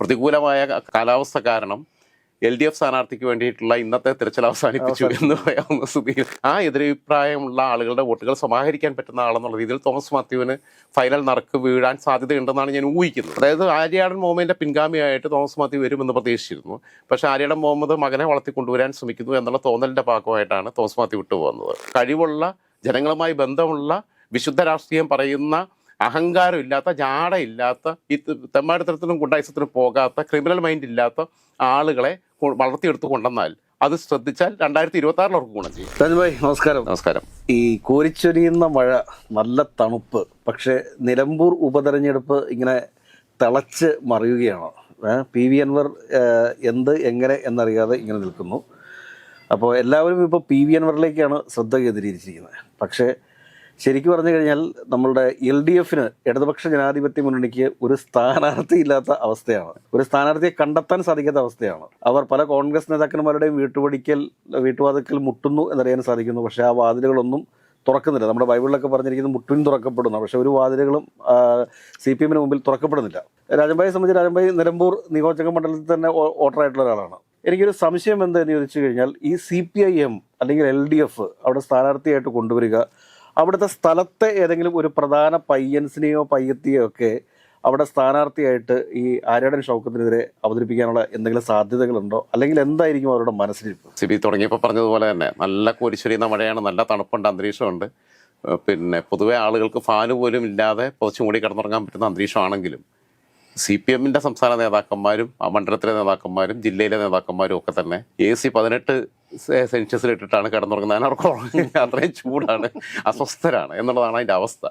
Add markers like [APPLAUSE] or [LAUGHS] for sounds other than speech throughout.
പ്രതികൂലമായ കാലാവസ്ഥ കാരണം എൽ ഡി എഫ് സ്ഥാനാർത്ഥിക്ക് വേണ്ടിയിട്ടുള്ള ഇന്നത്തെ തിരച്ചിൽ അവസാനിപ്പിച്ചു എന്ന് പറയാവുന്ന സ്ഥിതിയിൽ ആ എതിരഭിപ്രായമുള്ള ആളുകളുടെ വോട്ടുകൾ സമാഹരിക്കാൻ പറ്റുന്ന ആളെന്നുള്ള രീതിയിൽ തോമസ് മാത്യുവിന് ഫൈനൽ നറുക്ക് വീഴാൻ സാധ്യതയുണ്ടെന്നാണ് ഞാൻ ഊഹിക്കുന്നത്. അതായത് ആര്യാടൻ മുഹമ്മദിന്റെ പിൻഗാമിയായിട്ട് തോമസ് മാത്യു വരുമെന്ന് പ്രതീക്ഷിച്ചിരുന്നു. പക്ഷേ ആര്യാടൻ മുഹമ്മദ് മകനെ വളർത്തിക്കൊണ്ടുവരാൻ ശ്രമിക്കുന്നു എന്നുള്ള തോന്നലിന്റെ ഭാഗമായിട്ടാണ് തോമസ് മാത്യു വിട്ടുപോകുന്നത്. കഴിവുള്ള ജനങ്ങളുമായി ബന്ധമുള്ള വിശുദ്ധ രാഷ്ട്രീയം പറയുന്ന അഹങ്കാരമില്ലാത്ത ജാടയില്ലാത്ത ഈ തെമ്മാടിത്തരത്തിനും ഗുണ്ടായിസത്തിനും പോകാത്ത ക്രിമിനൽ മൈൻഡ് ഇല്ലാത്ത ആളുകളെ വളർത്തിയെടുത്ത് കൊണ്ടുവന്നാൽ അത് ശ്രദ്ധിച്ചാൽ രണ്ടായിരത്തി ഇരുപത്തി ആറിൽ അവർക്ക് ഗുണം ചെയ്യും. തനുഭായ് നമസ്കാരം. നമസ്കാരം. ഈ കോരിച്ചൊരിയുന്ന മഴ നല്ല തണുപ്പ് പക്ഷേ നിലമ്പൂർ ഉപതെരഞ്ഞെടുപ്പ് ഇങ്ങനെ തിളച്ച് മറിയുകയാണ്. പി വി അൻവർ എന്ത് എങ്ങനെ എന്നറിയാതെ ഇങ്ങനെ നിൽക്കുന്നു. അപ്പോൾ എല്ലാവരും ഇപ്പോൾ പി വി അൻവറിലേക്കാണ് ശ്രദ്ധ കേന്ദ്രീകരിച്ചിരിക്കുന്നത്. പക്ഷേ ശരിക്കും പറഞ്ഞു കഴിഞ്ഞാൽ നമ്മളുടെ എൽ ഡി എഫിന് ഇടതുപക്ഷ ജനാധിപത്യ മുന്നണിക്ക് ഒരു സ്ഥാനാർത്ഥി ഇല്ലാത്ത അവസ്ഥയാണ്. ഒരു സ്ഥാനാർത്ഥിയെ കണ്ടെത്താൻ സാധിക്കാത്ത അവസ്ഥയാണ്. അവർ പല കോൺഗ്രസ് നേതാക്കന്മാരുടെയും വീട്ടുപടിക്കൽ വീട്ടുവാതിക്കൽ മുട്ടുന്നു എന്നറിയാൻ സാധിക്കുന്നു. പക്ഷേ ആ വാതിലുകളൊന്നും തുറക്കുന്നില്ല. നമ്മുടെ ബൈബിളിലൊക്കെ പറഞ്ഞിരിക്കുന്നത് മുട്ടിൻ തുറക്കപ്പെടുന്നു പക്ഷേ ഒരു വാതിലുകളും സി പി എമ്മിന് മുമ്പിൽ തുറക്കപ്പെടുന്നില്ല. രാജൻഭായിയെ സംബന്ധിച്ച് രാജൻഭായി നിലമ്പൂർ നിയോജക മണ്ഡലത്തിൽ തന്നെ വോട്ടറായിട്ടുള്ള ഒരാളാണ്. എനിക്കൊരു സംശയം എന്താണെന്ന് ചോദിച്ചു കഴിഞ്ഞാൽ ഈ സി പി ഐ എം അല്ലെങ്കിൽ എൽ ഡി എഫ് അവിടെ സ്ഥാനാർത്ഥിയായിട്ട് കൊണ്ടുവരിക അവിടുത്തെ സ്ഥലത്തെ ഏതെങ്കിലും ഒരു പ്രധാന പയ്യൻസിനെയോ പയ്യത്തിയോ ഒക്കെ അവിടെ സ്ഥാനാർത്ഥിയായിട്ട് ഈ ആര്യാടൻ ഷൗക്കത്തിനെതിരെ അവതരിപ്പിക്കാനുള്ള എന്തെങ്കിലും സാധ്യതകളുണ്ടോ? അല്ലെങ്കിൽ എന്തായിരിക്കും അവരുടെ മനസ്സിലിരിപ്പ്? സി ബി തുടങ്ങിയപ്പോൾ പറഞ്ഞതുപോലെ തന്നെ നല്ല കോരിച്ചൊരിയുന്ന മഴയാണ് നല്ല തണുപ്പുണ്ട് അന്തരീക്ഷമുണ്ട്. പിന്നെ പൊതുവെ ആളുകൾക്ക് ഫാന് പോലും ഇല്ലാതെ പുതച്ചു മൂടി കിടന്നുറങ്ങാൻ പറ്റുന്ന അന്തരീക്ഷമാണെങ്കിലും സി പി എമ്മിന്റെ സംസ്ഥാന നേതാക്കന്മാരും ആ മണ്ഡലത്തിലെ നേതാക്കന്മാരും ജില്ലയിലെ നേതാക്കന്മാരും ഒക്കെ തന്നെ എ സി പതിനെട്ട് സെൻഷ്യസിലിട്ടിട്ടാണ് കിടന്നുറങ്ങുന്നത്. അവർക്ക് ഉറങ്ങുന്നത് അത്രയും ചൂടാണ്. അസ്വസ്ഥരാണ് എന്നുള്ളതാണ് അതിന്റെ അവസ്ഥ.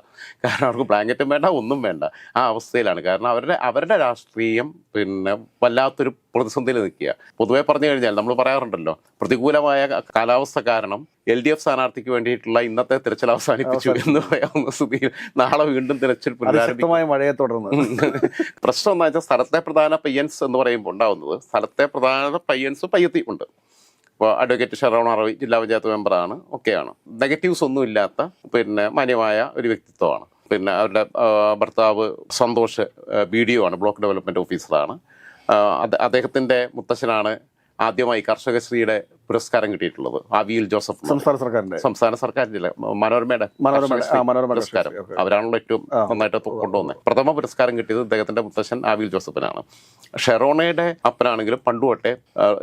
കാരണം അവർക്ക് ബ്ലാങ്കറ്റും വേണ്ട ഒന്നും വേണ്ട. ആ അവസ്ഥയിലാണ്. കാരണം അവരുടെ അവരുടെ രാഷ്ട്രീയം പിന്നെ വല്ലാത്തൊരു പ്രതിസന്ധിയിൽ നിൽക്കുക. പൊതുവേ പറഞ്ഞു കഴിഞ്ഞാൽ നമ്മൾ പറയാറുണ്ടല്ലോ പ്രതികൂലമായ കാലാവസ്ഥ കാരണം എൽ ഡി എഫ് സ്ഥാനാർത്ഥിക്ക് വേണ്ടിയിട്ടുള്ള ഇന്നത്തെ തിരച്ചിൽ അവസാനിപ്പിച്ചു എന്ന് പറയാവുന്ന സ്ഥിതിയിൽ നാളെ വീണ്ടും തിരച്ചിൽ പുനരാരംഭമായ മഴയെ തുടർന്ന്. പ്രശ്നം എന്ന് വെച്ചാൽ സ്ഥലത്തെ പ്രധാന പയ്യൻസ് എന്ന് പറയുമ്പോൾ ഉണ്ടാവുന്നത് സ്ഥലത്തെ പ്രധാന പയ്യൻസ് പയ്യത്തി ഉണ്ട്. അഡ്വക്കേറ്റ് ഷറോൺ അറവി ജില്ലാ പഞ്ചായത്ത് മെമ്പറാണ് ഒക്കെയാണ്. നെഗറ്റീവ്സ് ഒന്നും ഇല്ലാത്ത പിന്നെ മാന്യമായ ഒരു വ്യക്തിത്വമാണ്. പിന്നെ അവരുടെ ഭർത്താവ് സന്തോഷ് ബി ഡി ഒ ആണ് ബ്ലോക്ക് ഡെവലപ്മെന്റ് ഓഫീസറാണ്. അദ്ദേഹത്തിന്റെ മുത്തശ്ശനാണ് ആദ്യമായി കർഷകശ്രീയുടെ പുരസ്കാരം കിട്ടിയിട്ടുള്ളത് ആവിയിൽ ജോസഫ് സംസ്ഥാന സർക്കാരിന്റെ സംസ്ഥാന സർക്കാരിന്റെ മനോരമയുടെ മനോരമ പുരസ്കാരം. അവരാണല്ലോ ഏറ്റവും നന്നായിട്ട് കൊണ്ടുവന്നത് പ്രഥമ പുരസ്കാരം കിട്ടിയത് അദ്ദേഹത്തിന്റെ മുത്തശ്ശൻ ആവിൽ ജോസഫിനാണ്. ഷെറോണയുടെ അപ്പനാണെങ്കിലും പണ്ടുവട്ടെ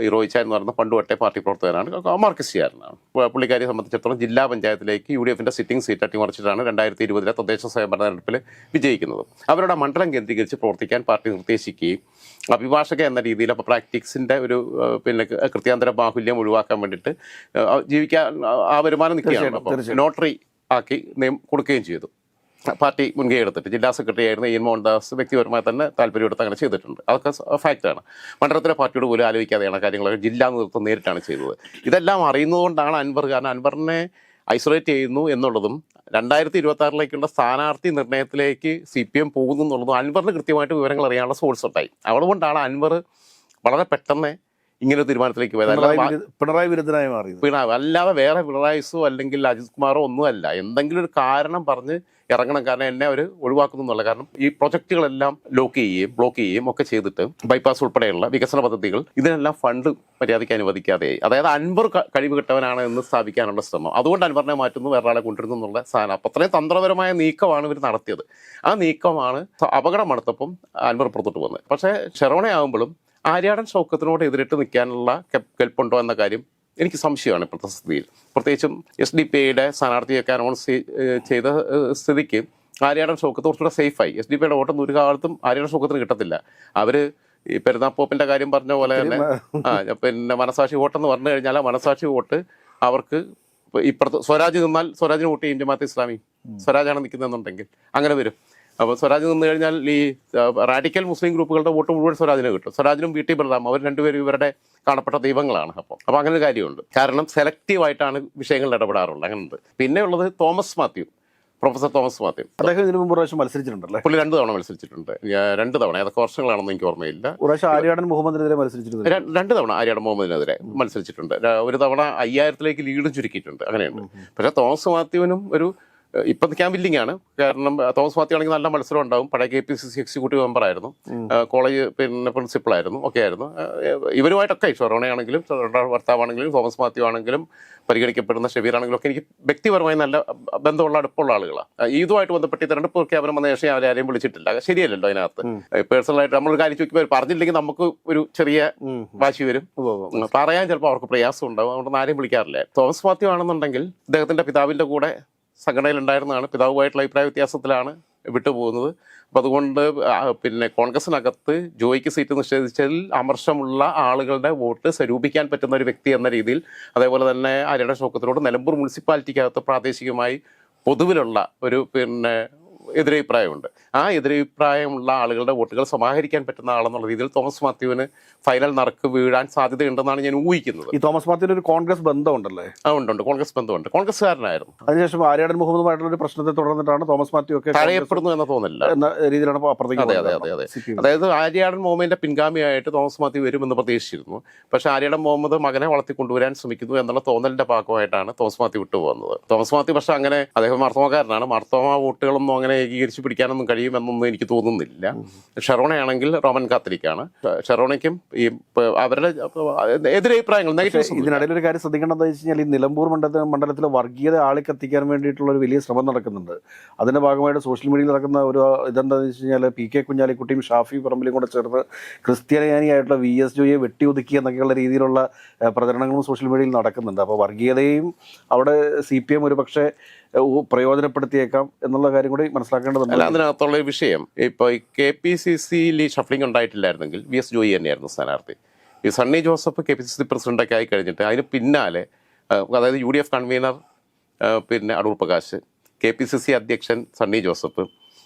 ഇറോയിച്ച റോയിച്ച എന്ന് പറയുന്ന പണ്ടുവട്ടെ പാർട്ടി പ്രവർത്തകനാണ്. മാർക്കിസ്റ്റുകാരനാണ് പുള്ളിക്കാരിയെ സംബന്ധിച്ചിടത്തോളം ജില്ലാ പഞ്ചായത്തിലേക്ക് യു ഡി എഫിന്റെ സിറ്റിംഗ് സീറ്റ് അട്ടിമറിച്ചിട്ടാണ് രണ്ടായിരത്തി ഇരുപതിലെ തദ്ദേശ സ്വയംഭരണ തെരഞ്ഞെടുപ്പിൽ വിജയിക്കുന്നത്. അവരുടെ മണ്ഡലം കേന്ദ്രീകരിച്ച് പ്രവർത്തിക്കാൻ പാർട്ടി നിർദ്ദേശിക്കുകയും അഭിഭാഷക എന്ന രീതിയിൽ അപ്പോൾ പ്രാക്ടീസിന്റെ ഒരു പിന്നെ കൃത്യാന്തര ബാഹുല്യം ഒഴിവാക്കാൻ വേണ്ടിയിട്ട് ജീവിക്കാൻ ആ, വരുമാനം നിൽക്കുകയാണ്. അപ്പോൾ നോട്ടറി ആക്കി നിയമം കൊടുക്കുകയും ചെയ്തു. പാർട്ടി മുൻകൈ എടുത്തിട്ട് ജില്ലാ സെക്രട്ടറി ആയിരുന്ന ഇൻ മോഹൻദാസ് വ്യക്തിപരമായി തന്നെ താല്പര്യമെടുത്ത് അങ്ങനെ ചെയ്തിട്ടുണ്ട്. അതൊക്കെ ഫാക്റ്റാണ് മണ്ഡലത്തിലെ പാർട്ടിയോട് പോലും ആലോചിക്കാതെയാണ് കാര്യങ്ങളൊക്കെ ജില്ലാ നേതൃത്വം നേരിട്ടാണ് ചെയ്തത്. ഇതെല്ലാം അറിയുന്നതുകൊണ്ടാണ് അൻവർ കാരണം അൻവറിനെ ഐസൊലേറ്റ് ചെയ്യുന്നു എന്നുള്ളതും രണ്ടായിരത്തി ഇരുപത്തി ആറിലേക്കുള്ള സ്ഥാനാർത്ഥി നിർണയത്തിലേക്ക് സി പി എം പോകുന്നു എന്നുള്ളതും അൻവറിന് കൃത്യമായിട്ട് വിവരങ്ങൾ അറിയാനുള്ള സോഴ്സ് ഉണ്ടായി. അതുകൊണ്ടാണ് അൻവർ വളരെ പെട്ടെന്ന് ഇങ്ങനെ തീരുമാനത്തിലേക്ക് പോയത്. പിണറായി വിരുദ്ധനായി മാറി പിണറായി അല്ലാതെ വേറെ പിണറായിസോ അല്ലെങ്കിൽ അജിത് കുമാറോ ഒന്നുമല്ല എന്തെങ്കിലും ഒരു കാരണം പറഞ്ഞ് ഇറങ്ങണം കാരണം എന്നെ അവർ ഒഴിവാക്കുന്നു എന്നുള്ള കാരണം. ഈ പ്രൊജക്റ്റുകളെല്ലാം ലോക്ക് ചെയ്യുകയും ബ്ലോക്ക് ചെയ്യുകയും ഒക്കെ ചെയ്തിട്ട് ബൈപ്പാസ് ഉൾപ്പെടെയുള്ള വികസന പദ്ധതികൾ ഇതിനെല്ലാം ഫണ്ട് മര്യാദയ്ക്ക് അനുവദിക്കാതെയായി അതായത് അൻവർ കഴിവ് കിട്ടവനാണ് എന്ന് സ്ഥാപിക്കാനുള്ള ശ്രമം. അതുകൊണ്ട് അൻവറിനെ മാറ്റുന്നു വേറെ ആളെ കൊണ്ടിരുന്നു എന്നുള്ള സാധനം. അപ്പം അത്രയും തന്ത്രപരമായ നീക്കമാണ് ഇവർ നടത്തിയത്. ആ നീക്കമാണ് അപകടം നടത്തപ്പം അൻവർ പുറത്തോട്ട് പോകുന്നത് പക്ഷേ ഷെറോണയാകുമ്പോഴും ആര്യാടൻ ഷൗക്കത്തിനോട് എതിരിട്ട് നിൽക്കാനുള്ള കെൽപ്പുണ്ടോ എന്ന കാര്യം എനിക്ക് സംശയമാണ് ഇപ്പോഴത്തെ സ്ഥിതിയിൽ. പ്രത്യേകിച്ചും എസ് ഡി പി ഐയുടെ സ്ഥാനാർത്ഥിയൊക്കെ അനൗൺസ് ചെയ്ത സ്ഥിതിക്ക് ആര്യാടൻ ഷൗക്കത്ത് കുറച്ചുകൂടെ സേഫായി എസ് ഡി പി ഐയുടെ വോട്ടൊന്നും ഒരു കാലത്തും ആര്യാടൻ ഷൗക്കത്തിന് കിട്ടത്തില്ല. അവർ ഈ പെരുന്നാപ്പോപ്പിന്റെ കാര്യം പറഞ്ഞ പോലെ തന്നെ ആ പിന്നെ മനസാക്ഷി വോട്ടെന്ന് പറഞ്ഞു കഴിഞ്ഞാൽ ആ മനസാക്ഷി വോട്ട് അവർക്ക് ഇപ്പൊ ഇപ്പുറത്ത് സ്വരാജ് നിന്നാൽ സ്വരാജിന് വോട്ട് ചെയ്യും ജമാഅത്ത് ഇസ്ലാമി. സ്വരാജാണ് നിൽക്കുന്നതെന്നുണ്ടെങ്കിൽ അങ്ങനെ വരും. അപ്പോൾ സ്വരാജ് നിന്ന് കഴിഞ്ഞാൽ ഈ റാഡിക്കൽ മുസ്ലിം ഗ്രൂപ്പുകളുടെ വോട്ട് മുഴുവൻ സ്വരാജിനെ കിട്ടും. സ്വരാജിനും വി ടി ബലറാം അവർ രണ്ടുപേരും ഇവരുടെ കാണപ്പെട്ട ദൈവങ്ങളാണ് അപ്പോൾ. അപ്പോൾ അങ്ങനെ ഒരു കാര്യമുണ്ട്. കാരണം സെലക്റ്റീവായിട്ടാണ് വിഷയങ്ങളിൽ ഇടപെടാറുള്ളത്. അങ്ങനെയുണ്ട്. പിന്നെ ഉള്ളത് തോമസ് മാത്യു. പ്രൊഫസർ തോമസ് മാത്യു. അദ്ദേഹം ഇതിനു മുമ്പ് പ്രാവശ്യം മത്സരിച്ചിട്ടുണ്ടല്ലേ? പുള്ളി രണ്ട് തവണ മത്സരിച്ചിട്ടുണ്ട്. രണ്ട് തവണ. ഏതൊക്കെ വർഷങ്ങളാണെന്ന് എനിക്ക് ഓർമ്മയില്ല. പ്രാവശ്യം ആര്യാടൻ മുഹമ്മദിനെതിരെ മത്സരിച്ചിട്ടുണ്ട് രണ്ട് തവണ ആര്യാടൻ മുഹമ്മദിനെതിരെ മത്സരിച്ചിട്ടുണ്ട്. ഒരു തവണ അയ്യായിരത്തിലേക്ക് ലീഡും ചുരുക്കിയിട്ടുണ്ട്. അങ്ങനെയുണ്ട്. പക്ഷേ തോമസ് മാത്യുവിനും ഒരു ഇപ്പം വില്ലിംഗ് ആണ്. കാരണം തോമസ് മാത്യു ആണെങ്കിൽ നല്ല മത്സരം ഉണ്ടാവും. പഴയ K P C C executive member ആയിരുന്നു. കോളേജ് പിന്നെ പ്രിൻസിപ്പൾ ആയിരുന്നു. ഒക്കെ ആയിരുന്നു. ഇവരുമായിട്ടൊക്കെ ഷൊറോണയാണെങ്കിലും ഷൊറോണ ഭർത്താവാണെങ്കിലും തോമസ് മാത്യു ആണെങ്കിലും പരിഗണിക്കപ്പെടുന്ന ഷെബീർ ആണെങ്കിലും ഒക്കെ എനിക്ക് വ്യക്തിപരമായി നല്ല ബന്ധമുള്ള അടുപ്പമുള്ള ആളുകളാണ്. ഇതുമായിട്ട് ബന്ധപ്പെട്ട് ഇത് തെരഞ്ഞെടുപ്പ് പ്രഖ്യാപനം വന്ന ശേഷം അവരെ ആരെയും വിളിച്ചിട്ടില്ല. ശരിയല്ലല്ലോ അതിനകത്ത്. പേഴ്സണലായിട്ട് നമ്മൾ കാര്യം ചോദിക്കുമ്പോൾ പറഞ്ഞില്ലെങ്കിൽ നമുക്ക് ഒരു ചെറിയ വാശി വരും. പറയാൻ ചിലപ്പോൾ അവർക്ക് പ്രയാസം ഉണ്ടാവും. അതുകൊണ്ട് ആരെയും വിളിക്കാറില്ല. തോമസ് മാത്യു ആണെന്നുണ്ടെങ്കിൽ അദ്ദേഹത്തിന്റെ പിതാവിന്റെ കൂടെ സംഘടനയിൽ ഉണ്ടായിരുന്നതാണ് പിതാവുമായിട്ടുള്ള അഭിപ്രായ വ്യത്യാസത്തിലാണ് വിട്ടുപോകുന്നത്. അപ്പം അതുകൊണ്ട് പിന്നെ കോൺഗ്രസിനകത്ത് ജോയിക്ക് സീറ്റ് നിഷേധിച്ചതിൽ അമർഷമുള്ള ആളുകളുടെ വോട്ട് സ്വരൂപിക്കാൻ പറ്റുന്ന ഒരു വ്യക്തി എന്ന രീതിയിൽ അതേപോലെ തന്നെ ആര്യയുടെ ഷോക്കത്തിനോട് നിലമ്പൂർ മുനിസിപ്പാലിറ്റിക്കകത്ത് പ്രാദേശികമായി പൊതുവിലുള്ള ഒരു പിന്നെ എതിരഭിപ്രായമുണ്ട്. ആ എതിരഭിപ്രായമുള്ള ആളുകളുടെ വോട്ടുകൾ സമാഹരിക്കാൻ പറ്റുന്ന ആളെന്നുള്ള രീതിയിൽ തോമസ് മാത്യുവിന് ഫൈനൽ നറുക്ക് വീഴാൻ സാധ്യതയുണ്ടെന്നാണ് ഞാൻ ഊഹിക്കുന്നത്. ഈ തോമസ് മാത്യുവിന് ഒരു കോൺഗ്രസ് ബന്ധമുണ്ടല്ലേ? ആ ഉണ്ട് ഉണ്ട്. കോൺഗ്രസ് ബന്ധമുണ്ട്. കോൺഗ്രസ്സുകാരനായിരുന്നു. അതിനുശേഷം ആര്യാടൻ മുഹമ്മദുമായിട്ടുള്ള ഒരു പ്രശ്നത്തെ തുടർന്നിട്ടാണ് തോമസ് മാത്യു ഒക്കെ തടയപ്പെടുന്നു തഴയപ്പെടുന്നു എന്ന് തോന്നില്ല എന്ന രീതിയിലാണ് അതെ, അതെ. അതെ, അതെ. അതായത് ആര്യാടൻ മുഹമ്മദിന്റെ പിൻഗാമിയായിട്ട് തോമസ് മാത്യു വരുമെന്ന് പ്രതീക്ഷിച്ചിരുന്നു. പക്ഷേ ആര്യാടൻ മുഹമ്മദ് മകനെ വളർത്തിക്കൊണ്ടുവരാൻ ശ്രമിക്കുന്നു എന്നുള്ള തോന്നലിന്റെ ഭാഗമായിട്ടാണ് തോമസ് മാത്യു വിട്ടുപോകുന്നത്. തോമസ് മാത്യു പക്ഷെ അങ്ങനെ അദ്ദേഹം മാർത്തോമക്കാരനാണ് മാർത്തോമ വോട്ടുകളൊന്നും അങ്ങനെ ഏകീകരിച്ച് പിടിക്കാനൊന്നും കഴിയുമെന്നൊന്നും എനിക്ക് തോന്നുന്നില്ല. ഷെറോണയാണെങ്കിൽ റോമൻ കാത്തലിക്കാണ്. ഷെറോണയ്ക്കും ഈ അവരുടെ എതിരഭിപ്രായങ്ങൾ പക്ഷേ നെഗറ്റീവ്സ് ഇതിനിടയിൽ ഒരു കാര്യം ശ്രദ്ധിക്കേണ്ടത് വെച്ച് കഴിഞ്ഞാൽ ഈ നിലമ്പൂർ മണ്ഡലത്തിൽ മണ്ഡലത്തിലെ വർഗീയത ആളിക്കത്തിക്കാൻ വേണ്ടിയിട്ടുള്ള ഒരു വലിയ ശ്രമം നടക്കുന്നുണ്ട്. അതിന്റെ ഭാഗമായിട്ട് സോഷ്യൽ മീഡിയയിൽ നടക്കുന്ന ഒരു ഇതെന്താണെന്ന് വെച്ച് കഴിഞ്ഞാൽ പി കെ കുഞ്ഞാലിക്കുട്ടിയും ഷാഫി പറമ്പിലും കൂടെ ചേർന്ന് ക്രിസ്ത്യാനിയായിട്ടുള്ള വി എസ് ജോയെ വെട്ടിയൊതുക്കി എന്നൊക്കെയുള്ള രീതിയിലുള്ള പ്രചരണങ്ങളും സോഷ്യൽ മീഡിയയിൽ നടക്കുന്നുണ്ട്. അപ്പോൾ വർഗീയതയും അവിടെ സി പി എം ഒരു പക്ഷേ പ്രയോജനപ്പെടുത്തിയേക്കാം എന്നുള്ള കാര്യം കൂടി മനസ്സിലാക്കേണ്ടതുണ്ട്. അല്ല അതിനകത്തുള്ള വിഷയം ഇപ്പോൾ ഈ കെ പി സി സിയിൽ ഈ ഷഫ്ലിംഗ് ഉണ്ടായിട്ടില്ലായിരുന്നെങ്കിൽ വി എസ് ജോയി തന്നെയായിരുന്നു സ്ഥാനാർത്ഥി. ഈ Sunny Joseph K P C C പ്രസിഡന്റൊക്കെ ആയി കഴിഞ്ഞിട്ട് അതിന് പിന്നാലെ അതായത് യു ഡി എഫ് കൺവീനർ പിന്നെ Adoor Prakash K P C C അധ്യക്ഷൻ സണ്ണി ജോസഫ്